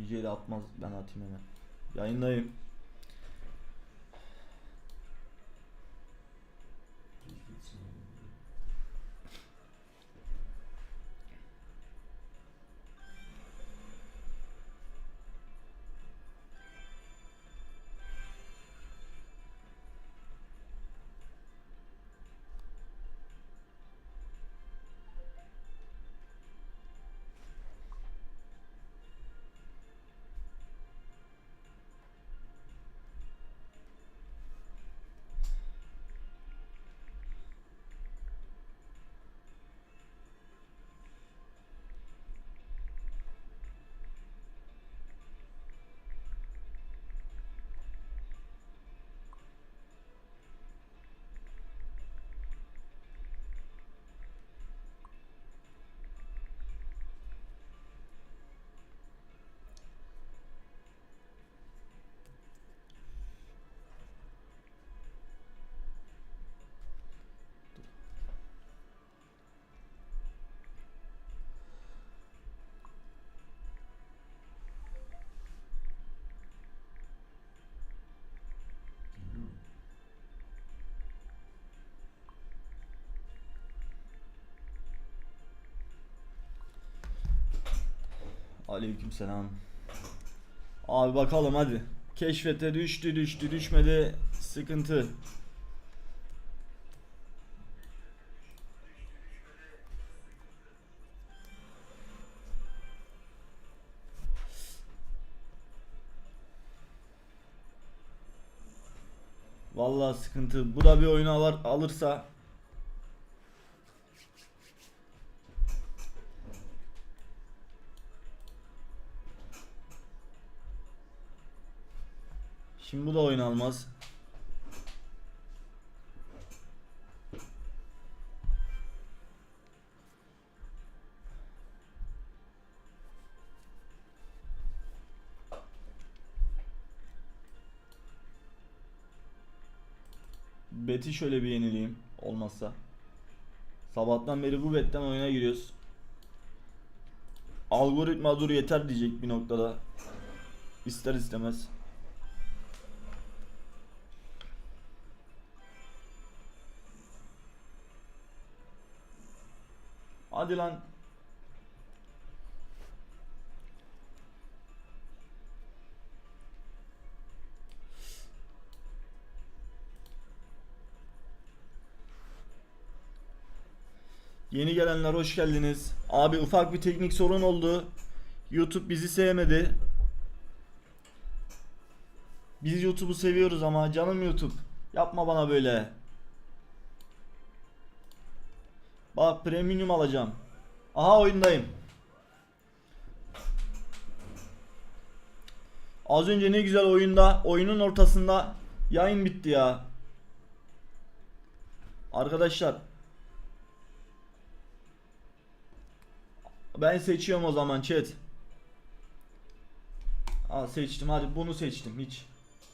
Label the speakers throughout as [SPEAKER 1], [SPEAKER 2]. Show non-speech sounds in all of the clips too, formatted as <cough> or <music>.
[SPEAKER 1] Yüceği de atmaz ben atayım hemen. Yayındayım. Aleykümselam. Abi bakalım hadi. Keşfete düştü düştü düşmedi sıkıntı. Vallahi sıkıntı. Bu da bir oyunu alır, alırsa Şimdi bu da oyun almaz. Beti şöyle bir yenileyim olmazsa. Sabahtan beri bu betten oyuna giriyoruz. Algoritma dur yeter diyecek bir noktada. İster istemez. Hadi lan. Yeni gelenler hoş geldiniz. Abi ufak bir teknik sorun oldu. YouTube bizi sevmedi. Biz YouTube'u seviyoruz ama canım YouTube. Yapma bana böyle. Bak premium alacağım. Aha oyundayım. Az önce ne güzel oyunda, oyunun ortasında yayın bitti ya. Arkadaşlar. Ben seçiyorum o zaman chat. Aa seçtim hadi bunu seçtim hiç.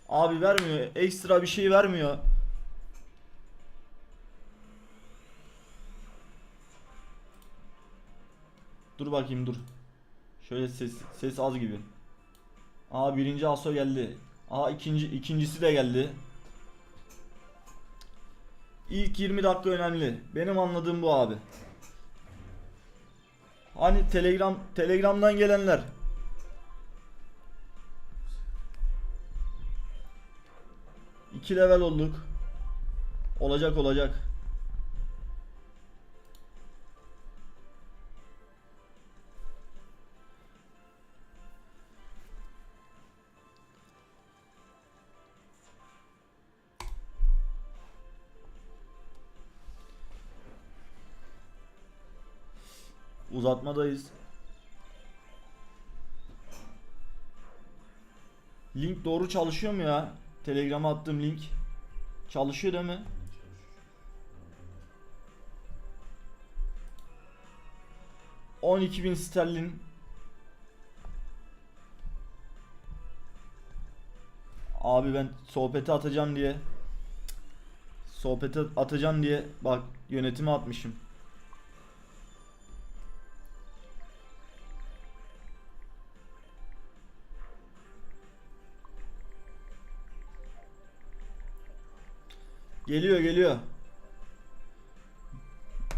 [SPEAKER 1] Abi vermiyor ekstra bir şey vermiyor. Dur bakayım dur. Şöyle ses ses az gibi. Aa birinci aso geldi. Aa ikinci ikincisi de geldi. İlk 20 dakika önemli. Benim anladığım bu abi. Hani Telegram Telegram'dan gelenler. İki level olduk. Olacak olacak. Uzatmadayız. Link doğru çalışıyor mu ya? Telegram'a attığım link. Çalışıyor değil mi? On iki bin sterlin. Abi ben sohbeti atacağım diye. Sohbeti atacağım diye bak yönetime atmışım. Geliyor geliyor.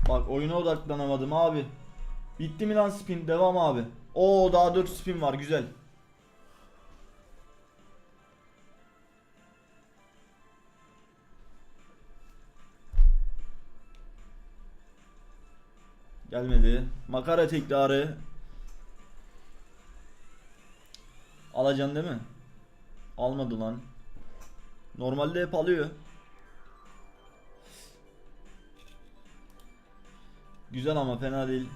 [SPEAKER 1] Bak oyuna odaklanamadım abi. Bitti mi lan spin? Devam abi. Oo daha 4 spin var güzel. Gelmedi. Makara tekrarı. Alacaksın değil mi? Almadı lan. Normalde hep alıyor. Güzel ama fena değil.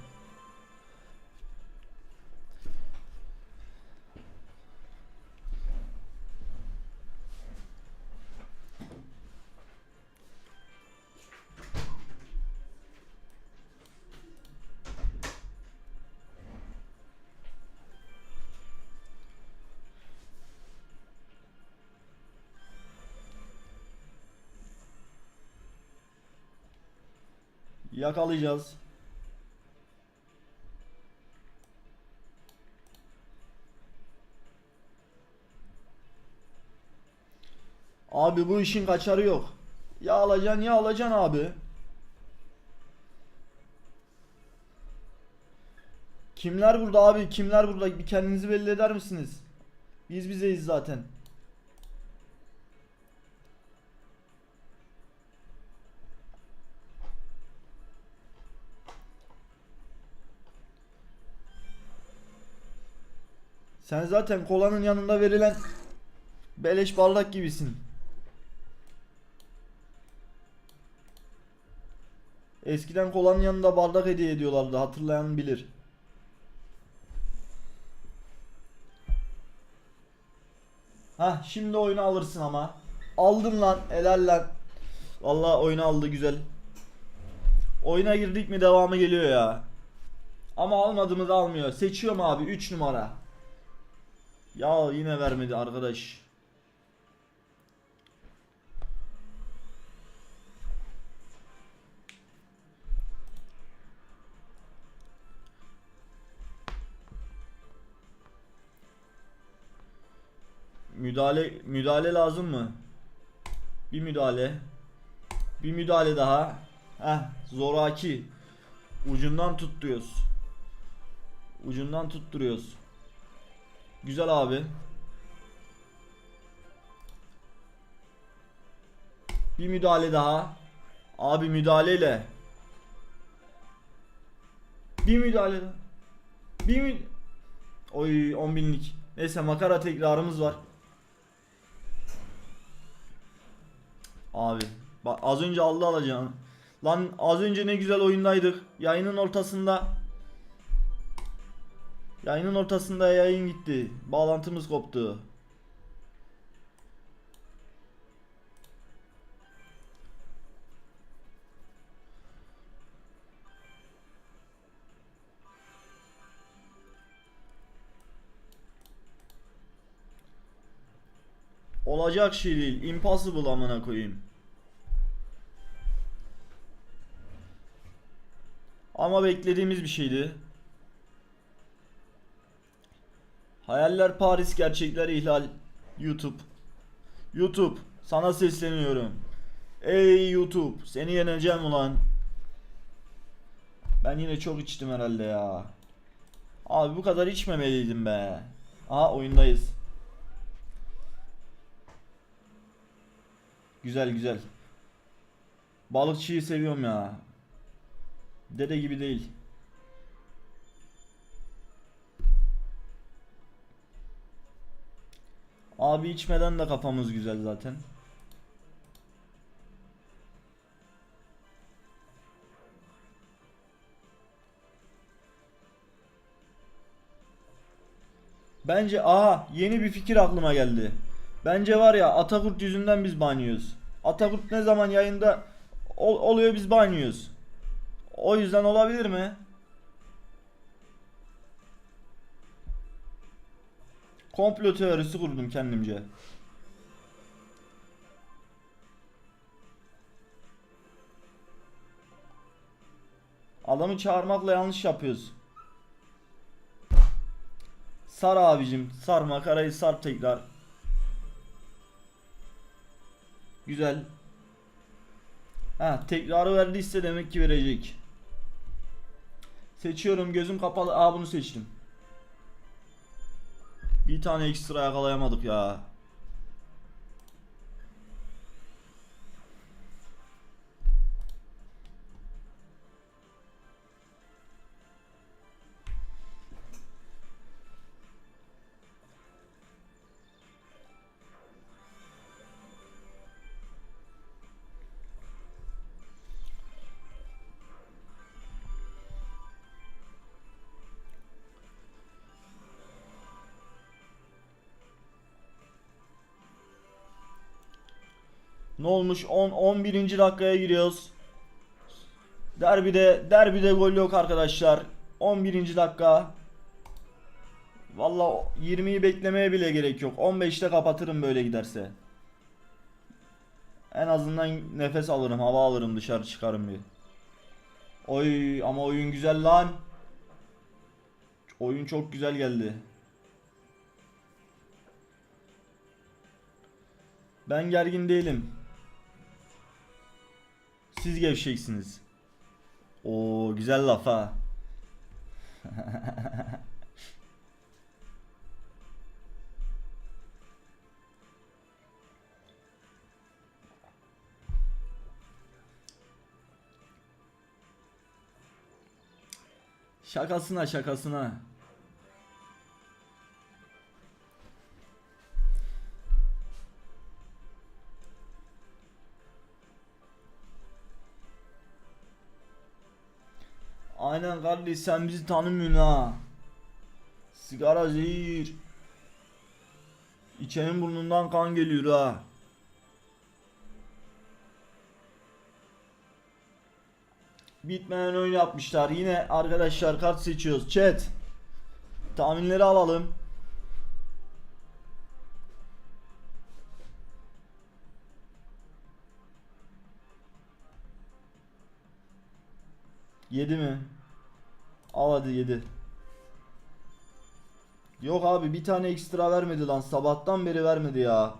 [SPEAKER 1] Yakalayacağız. Abi bu işin kaçarı yok. Ya alacaksın ya alacaksın abi. Kimler burada abi? Kimler burada? Bir kendinizi belli eder misiniz? Biz bizeyiz zaten. Sen zaten kolanın yanında verilen beleş bardak gibisin. Eskiden kolanın yanında bardak hediye ediyorlardı. Hatırlayan bilir. Hah şimdi oyunu alırsın ama. Aldın lan helal lan. Vallahi oyunu aldı güzel. Oyuna girdik mi devamı geliyor ya. Ama almadığımız almıyor. Seçiyorum abi 3 numara. Ya yine vermedi arkadaş. Müdahale müdahale lazım mı? Bir müdahale. Bir müdahale daha. Heh, zoraki. Ucundan tutturuyoruz. Ucundan tutturuyoruz. Güzel abi. Bir müdahale daha. Abi müdahaleyle. Bir müdahale daha. Bir mü... Oy 10 binlik. Neyse makara tekrarımız var. Abi bak az önce aldı alacağını. Lan az önce ne güzel oyundaydık. Yayının ortasında Yayının ortasında yayın gitti. Bağlantımız koptu. Olacak şey değil. Impossible amına koyayım. Ama beklediğimiz bir şeydi. Hayaller Paris, gerçekler ihlal. YouTube. YouTube, sana sesleniyorum. Ey YouTube, seni yeneceğim ulan. Ben yine çok içtim herhalde ya. Abi bu kadar içmemeliydim be. Aha oyundayız. Güzel güzel. Balıkçıyı seviyorum ya. Dede gibi değil. Abi içmeden de kafamız güzel zaten. Bence aha yeni bir fikir aklıma geldi. Bence var ya Atakurt yüzünden biz banyoyoruz. Atakurt ne zaman yayında ol- oluyor biz banyoyoruz. O yüzden olabilir mi? Komplo teorisi kurdum kendimce. Adamı çağırmakla yanlış yapıyoruz. Sar abicim. Sar makarayı sar tekrar. Güzel. Ha tekrarı verdiyse demek ki verecek. Seçiyorum gözüm kapalı. Aa bunu seçtim. Bir tane ekstra yakalayamadık ya. Ne olmuş? 10 11. dakikaya giriyoruz. Derbide derbide gol yok arkadaşlar. 11. dakika. Valla 20'yi beklemeye bile gerek yok. 15'te kapatırım böyle giderse. En azından nefes alırım, hava alırım, dışarı çıkarım bir. Oy ama oyun güzel lan. Oyun çok güzel geldi. Ben gergin değilim. Siz gevşeksiniz. Oo güzel laf ha. <laughs> Şakasına şakasına. Aynen kardeş sen bizi tanımıyorsun ha. Sigara zehir. İçenin burnundan kan geliyor ha. Bitmeyen oyun yapmışlar. Yine arkadaşlar kart seçiyoruz. Chat. Tahminleri alalım. Yedi mi? Al hadi yedi. Yok abi bir tane ekstra vermedi lan. Sabahtan beri vermedi ya.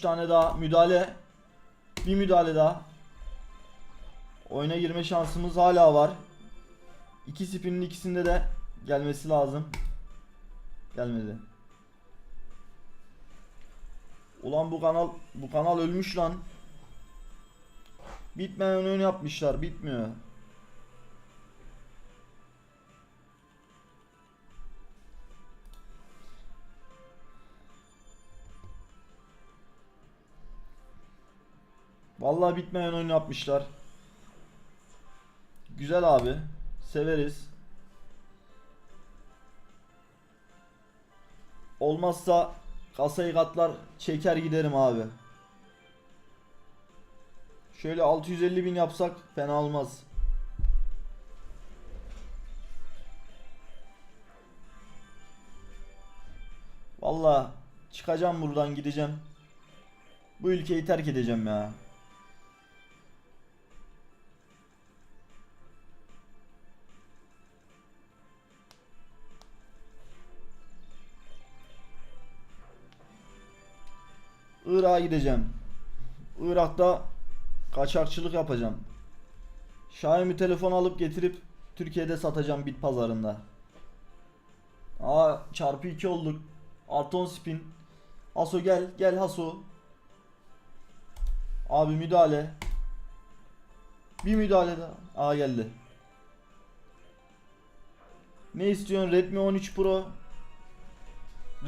[SPEAKER 1] 3 tane daha müdahale. Bir müdahale daha. Oyuna girme şansımız hala var. İki spinin ikisinde de gelmesi lazım. Gelmedi. Ulan bu kanal bu kanal ölmüş lan. Bitmeyen oyun yapmışlar. Bitmiyor. Vallahi bitmeyen oyun yapmışlar. Güzel abi. Severiz. Olmazsa kasayı katlar çeker giderim abi. Şöyle 650 bin yapsak fena olmaz. Vallahi çıkacağım buradan gideceğim. Bu ülkeyi terk edeceğim ya. Irak'a gideceğim. Irak'ta kaçakçılık yapacağım. Xiaomi telefon alıp getirip Türkiye'de satacağım bit pazarında. Aa çarpı 2 olduk. Artı 10 spin. Haso gel gel Haso. Abi müdahale. Bir müdahale daha. Aa geldi. Ne istiyorsun? Redmi 13 Pro.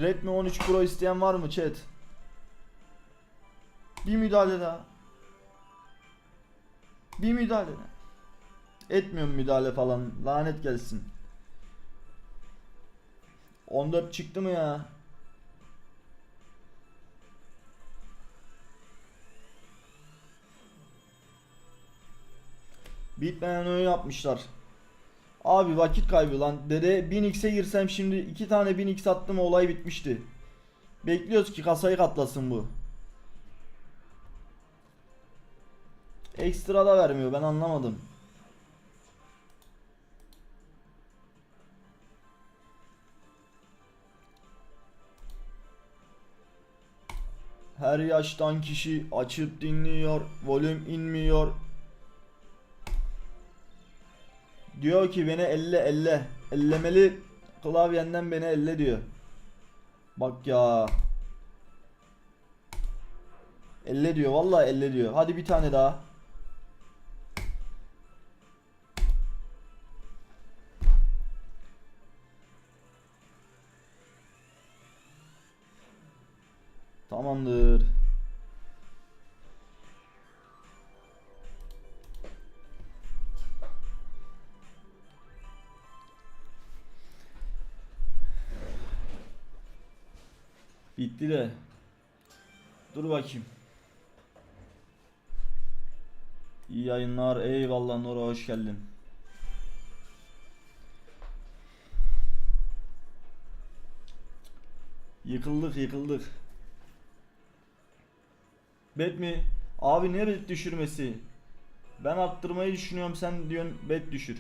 [SPEAKER 1] Redmi 13 Pro isteyen var mı chat? Bir müdahale daha. Bir müdahale daha. Etmiyorum müdahale falan. Lanet gelsin. 14 çıktı mı ya? Bitmeyen oyun yapmışlar. Abi vakit kaybı lan. Dede 1000x'e girsem şimdi iki tane 1000x attım olay bitmişti. Bekliyoruz ki kasayı katlasın bu. Ekstra da vermiyor ben anlamadım. Her yaştan kişi açıp dinliyor, volüm inmiyor. Diyor ki beni elle elle. Ellemeli klavyenden beni elle diyor. Bak ya. Elle diyor vallahi elle diyor. Hadi bir tane daha. Yayınlar. Eyvallah Nora hoş geldin. Yıkıldık yıkıldık. Bet mi? Abi ne bet düşürmesi? Ben arttırmayı düşünüyorum sen diyorsun bet düşür.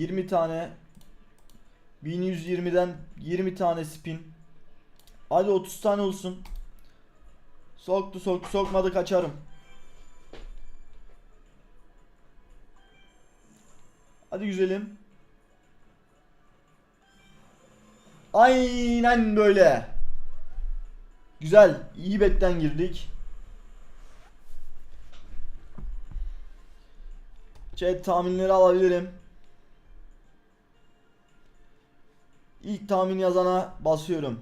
[SPEAKER 1] 20 tane 1120'den 20 tane spin. Hadi 30 tane olsun. Soktu soktu sokmadı kaçarım. Hadi güzelim. Aynen böyle. Güzel. iyi betten girdik. Chat tahminleri alabilirim. İlk tahmin yazana basıyorum.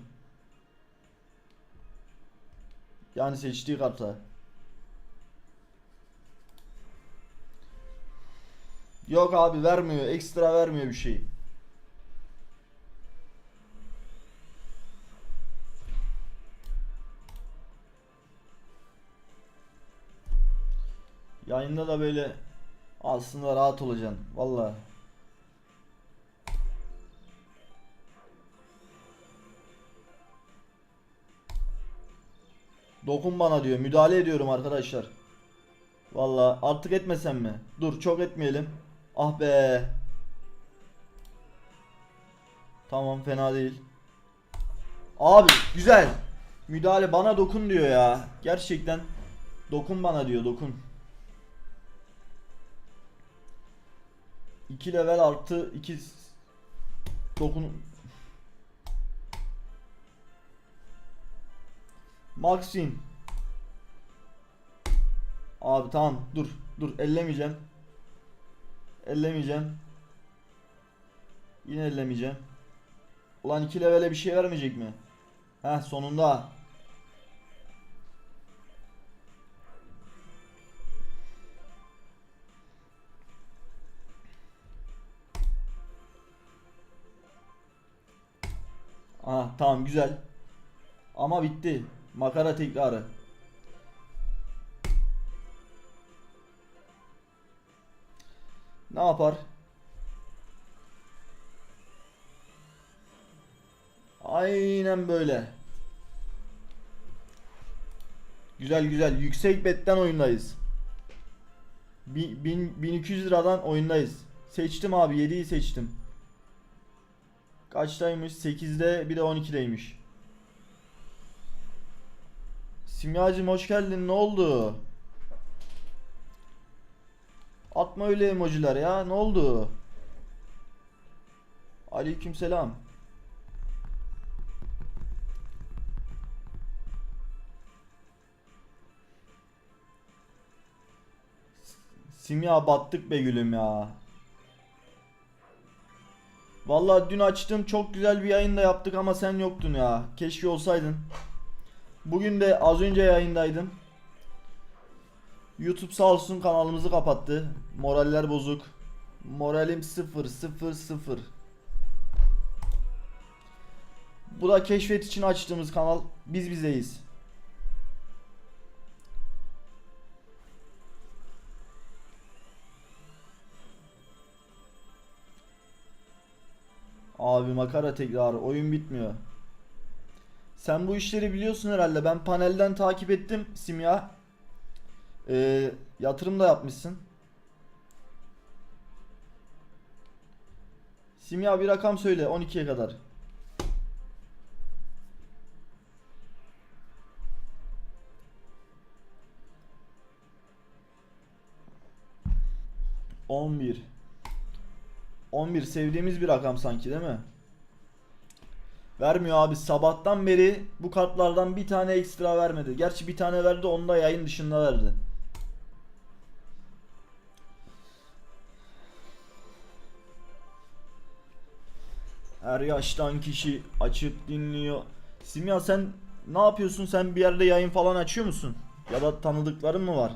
[SPEAKER 1] Yani seçtiği karta. Yok abi vermiyor. Ekstra vermiyor bir şey. Yayında da böyle aslında rahat olacaksın. Vallahi. Dokun bana diyor. Müdahale ediyorum arkadaşlar. Vallahi artık etmesem mi? Dur çok etmeyelim. Ah be. Tamam fena değil. Abi güzel. Müdahale bana dokun diyor ya. Gerçekten dokun bana diyor dokun. 2 level artı 2 dokun Maxin. Abi tamam dur dur ellemeyeceğim. Ellemeyeceğim. Yine ellemeyeceğim. Ulan 2 levele bir şey vermeyecek mi? Heh sonunda. Aha tamam güzel. Ama bitti. Makara tekrarı. Ne yapar? Aynen böyle. Güzel güzel. Yüksek betten oyundayız. Bin- bin- 1200 liradan oyundayız. Seçtim abi 7'yi seçtim. Kaçtaymış? 8'de bir de 12'deymiş. Simyacım hoş geldin. Ne oldu? Atma öyle emojiler ya. Ne oldu? Aleykümselam. Simya battık be gülüm ya. Vallahi dün açtım çok güzel bir yayın da yaptık ama sen yoktun ya. Keşke olsaydın. Bugün de az önce yayındaydım. YouTube sağ olsun kanalımızı kapattı. Moraller bozuk. Moralim 0 0 0. Bu da keşfet için açtığımız kanal. Biz bizeyiz. Abi makara tekrar oyun bitmiyor. Sen bu işleri biliyorsun herhalde. Ben panelden takip ettim Simya. Ee, yatırım da yapmışsın. Simya bir rakam söyle 12'ye kadar. On bir. 11 sevdiğimiz bir rakam sanki değil mi? Vermiyor abi sabahtan beri bu kartlardan bir tane ekstra vermedi. Gerçi bir tane verdi onu da yayın dışında verdi. Her yaştan kişi açıp dinliyor. Simya sen ne yapıyorsun? Sen bir yerde yayın falan açıyor musun? Ya da tanıdıkların mı var?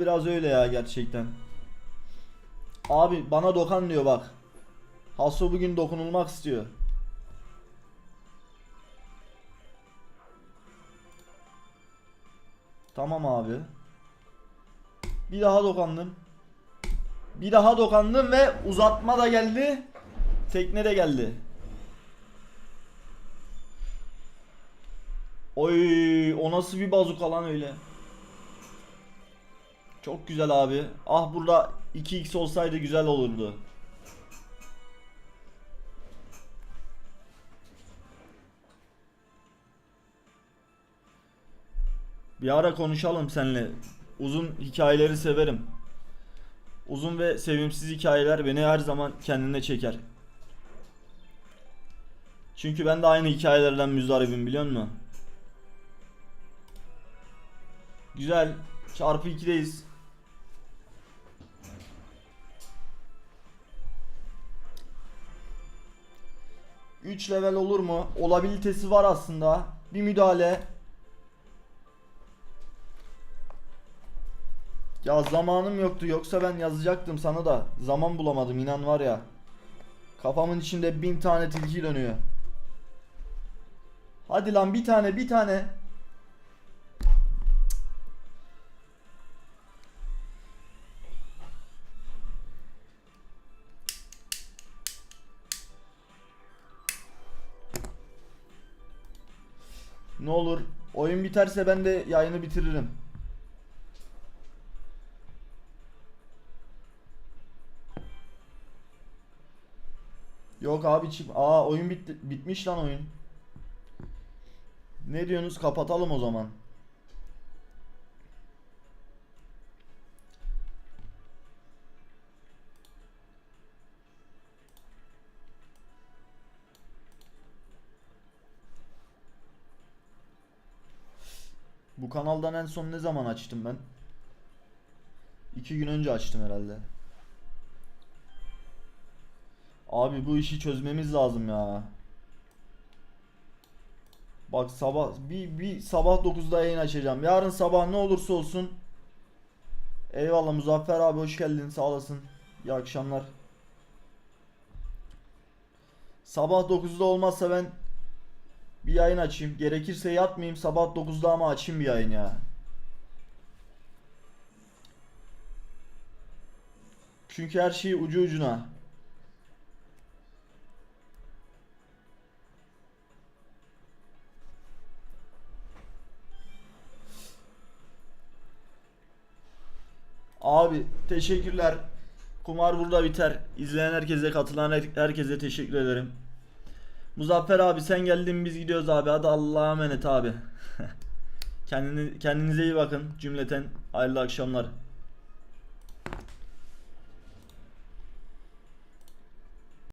[SPEAKER 1] Biraz öyle ya gerçekten. Abi bana dokan diyor bak. Haso bugün dokunulmak istiyor. Tamam abi. Bir daha dokandım. Bir daha dokandım ve uzatma da geldi. Tekne de geldi. Oy, o nasıl bir bazuka lan öyle? Çok güzel abi. Ah burada 2x olsaydı güzel olurdu. Bir ara konuşalım seninle. Uzun hikayeleri severim. Uzun ve sevimsiz hikayeler beni her zaman kendine çeker. Çünkü ben de aynı hikayelerden müzdaribim biliyor musun? Güzel. Çarpı 2'deyiz. Üç level olur mu? Olabilitesi var aslında. Bir müdahale. Ya zamanım yoktu yoksa ben yazacaktım sana da zaman bulamadım inan var ya. Kafamın içinde bin tane tilki dönüyor. Hadi lan bir tane bir tane. Ne olur oyun biterse ben de yayını bitiririm. Yok abi çık. Aa oyun bitti. Bitmiş lan oyun. Ne diyorsunuz? Kapatalım o zaman. Kanaldan en son ne zaman açtım ben? İki gün önce açtım herhalde. Abi bu işi çözmemiz lazım ya. Bak sabah bir, bir sabah 9'da yayın açacağım. Yarın sabah ne olursa olsun. Eyvallah Muzaffer abi hoş geldin sağ olasın. İyi akşamlar. Sabah 9'da olmazsa ben bir yayın açayım. Gerekirse yatmayayım sabah 9'da ama açayım bir yayın ya. Çünkü her şey ucu ucuna. Abi teşekkürler. Kumar burada biter. İzleyen herkese, katılan her- herkese teşekkür ederim. Muzaffer abi sen geldin biz gidiyoruz abi. Hadi Allah'a emanet abi. <laughs> Kendini, kendinize iyi bakın cümleten. Hayırlı akşamlar.